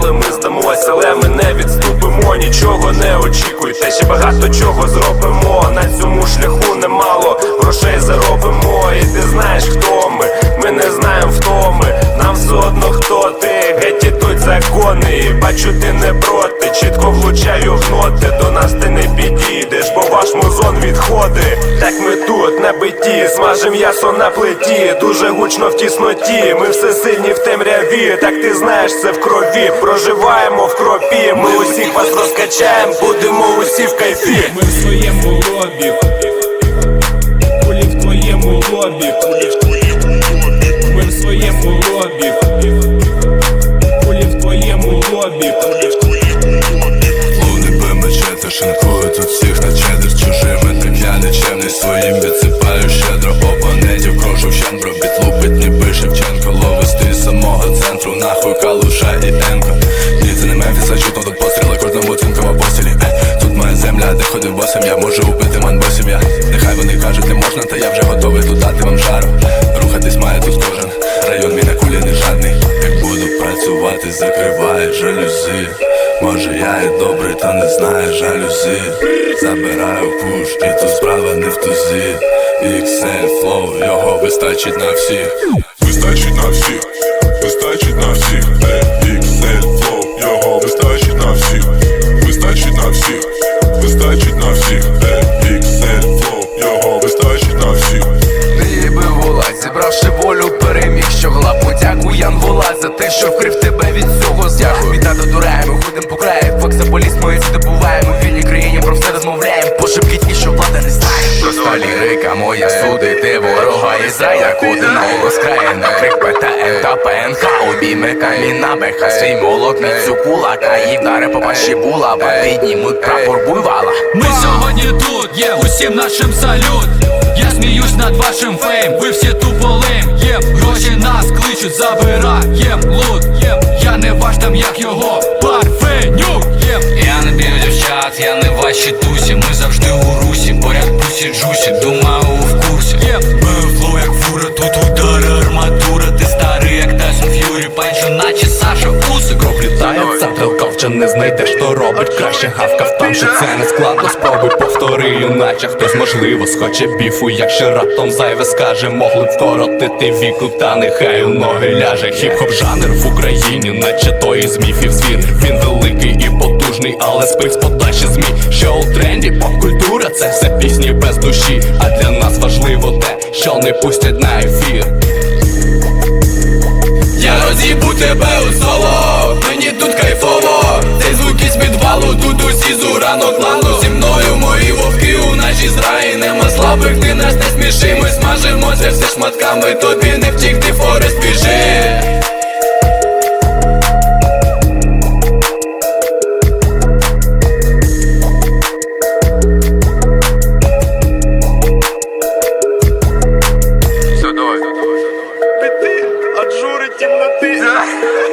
Вигадали, ми здамось, але ми не відступимо, нічого не очікуйте, ще багато чого зробимо. Закони. Бачу, ти не проти, чітко влучаю в ноти. До нас ти не підійдеш, бо ваш музон відходить. Так ми тут на биті, смажем м'ясо на плиті, дуже гучно в тісноті. Ми все сильні в темряві, так ти знаєш, це в крові. Проживаємо в кропі. Ми усіх вас розкачаємо, будемо усі в кайфі. Ми в своєму лобі. Кулі в твоєму лобі. Нахуй калуша і енко Ні, не Мемфіс, а чутно тут постріли кожному цінком в постілі е, Тут моя земля, де ходив босим, я можу убити манбосів я. Нехай вони кажуть не можна, та я вже готовий тут дати вам жару. Рухатись має тут кожен, район мій на кулі не жадний. Як буду працювати, закриває жалюзі Може я і добрий, та не знаю жалюзі Забираю куш, і тут справа не в тузі. XL flow, його вистачить на всіх. Вистачить на всіх, те, що вкрив тебе від цього до раю, ми ходим по краю, фоксаполіс ми це добуваємо В вільній країні про все розмовляємо, пошепки ті, що влада не знає Проста лірика моя судити ворога Ізраїля Один голос крає на крик ПТН та ПНХ Обійме каміна, беха свій молот, не цю кулака І вдари по пащі булава, піднімуть прапор буйвала. Ми сьогодні тут, є усім нашим салют. Я сміюсь над вашим фейм, ви всі туполим. Єм, гроші нас кличуть, забираєм лут. Єм, я не ваш там, як його парфенюк. Єм, я не б'ю дівчат, я не в вашій тусі Ми завжди у пусі джусі, думаю в курсі. Ми флоу як фура, тут удари арматура. Ти старий, як Тайсон Ф'юрі, панчо, наче Саша Уси Кров літає, вже не знайдеш, що робить краще. Гавкав там, що це не складно. Спробуй повтори, іначе хтось можливо схоче біфу, якщо раптом зайве скаже, могли б вкоротити віку, та нехай у ноги ляже. Хіп-хоп жанр в Україні, наче той із міфів звір. Він великий і потужний, але спив з подачі змі. Що у тренді, пісні без душі А для нас важливо те, що не пустять на ефір. Я роз'їбу тебе у соло, мені тут кайфово. Цей звук із підвалу, тут усі з уранок лану. Зі мною мої вовки у нашій зраї. Нема слабих, ти нас не сміши. Ми смажимо це все шматками Тобі не втікти, Форест, біжи Все,